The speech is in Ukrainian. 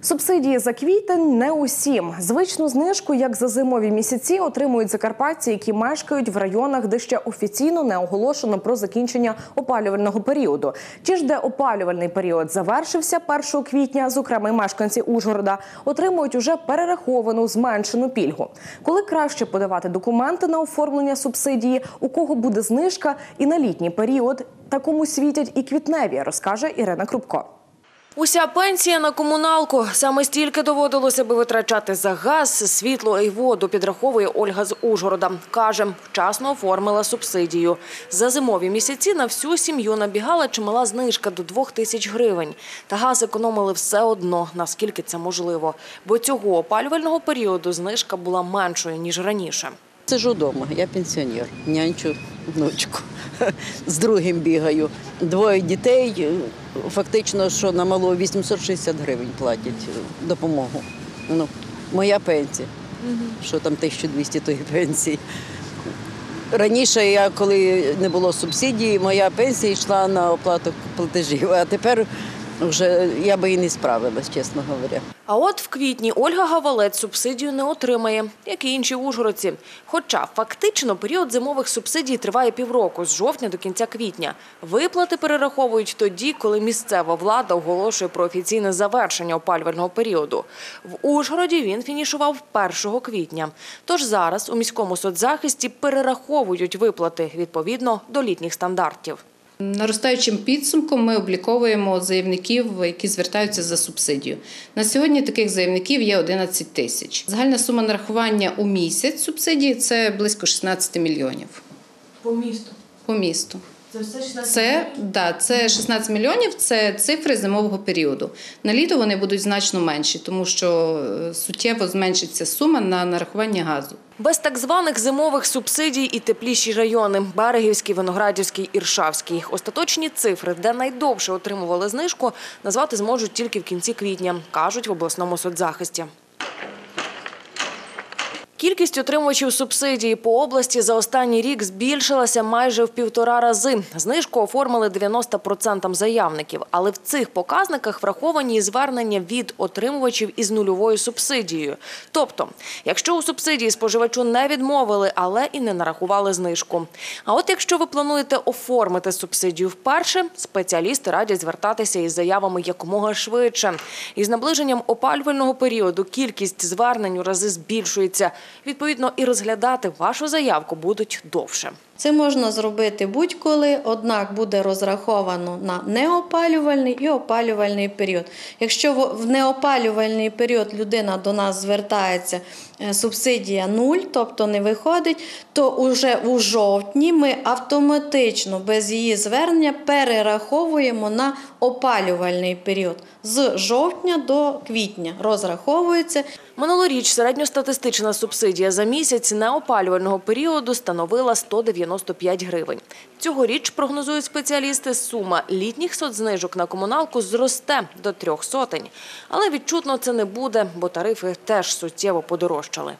Субсидії за квітень не усім. Звичну знижку, як за зимові місяці, отримують закарпатці, які мешкають в районах, де ще офіційно не оголошено про закінчення опалювального періоду. Ті ж, де опалювальний період завершився 1 квітня, зокрема мешканці Ужгорода, отримують уже перераховану зменшену пільгу. Коли краще подавати документи на оформлення субсидії, у кого буде знижка і на літній період, та кому світять і квітневі, розкаже Ірина Крупко. Уся пенсія на комуналку. Саме стільки доводилося би витрачати за газ, світло і воду, підраховує Ольга з Ужгорода. Каже, вчасно оформила субсидію. За зимові місяці на всю сім'ю набігала чимала знижка до двох тисяч гривень. Та газ економили все одно, наскільки це можливо. Бо цього опалювального періоду знижка була меншою, ніж раніше. Сижу вдома, я пенсіонер, нянчу внучку. З другим бігаю. Двоє дітей, фактично, що на малого 860 гривень платять е, допомогу. Ну, моя пенсія. Що там 1200 тої пенсії. Раніше, я, коли не було субсидії, моя пенсія йшла на оплату платежів, а тепер вже я би і не справилась, чесно говоря. А от в квітні Ольга Гавалець субсидію не отримає, як і інші ужгородці. Хоча фактично період зимових субсидій триває півроку, з жовтня до кінця квітня. Виплати перераховують тоді, коли місцева влада оголошує про офіційне завершення опалювального періоду. В Ужгороді він фінішував 1 квітня. Тож зараз у міському соцзахисті перераховують виплати відповідно до літніх стандартів. Наростаючим підсумком ми обліковуємо заявників, які звертаються за субсидію. На сьогодні таких заявників є 11 тисяч. Загальна сума нарахування у місяць субсидії це близько 16 мільйонів По місту. по місту. Це все 16 Це, да, це 16 мільйонів це цифри зимового періоду. На літо вони будуть значно менші, тому що е, суттєво зменшиться сума на нарахування газу. Без так званих зимових субсидій і тепліші райони – Берегівський, Виноградівський, Іршавський. Остаточні цифри, де найдовше отримували знижку, назвати зможуть тільки в кінці квітня, кажуть в обласному соцзахисті. Кількість отримувачів субсидії по області за останній рік збільшилася майже в півтора рази. Знижку оформили 90% заявників. Але в цих показниках враховані звернення від отримувачів із нульовою субсидією. Тобто, якщо у субсидії споживачу не відмовили, але і не нарахували знижку. А от якщо ви плануєте оформити субсидію вперше, спеціалісти радять звертатися із заявами якомога швидше. Із наближенням опалювального періоду кількість звернень у рази збільшується. Відповідно, і розглядати вашу заявку будуть довше. Це можна зробити будь-коли, однак буде розраховано на неопалювальний і опалювальний період. Якщо в- неопалювальний період людина до нас звертається, е, субсидія нуль, тобто не виходить, то уже у жовтні ми автоматично без її звернення перераховуємо на опалювальний період. З жовтня до квітня розраховується Минулоріч середньостатистична субсидія за місяць неопалювального періоду становила 195 гривень. Цьогоріч, прогнозують спеціалісти, сума літніх соцзнижок на комуналку зросте до трьох сотень. Але відчутно це не буде, бо тарифи теж суттєво подорожчали.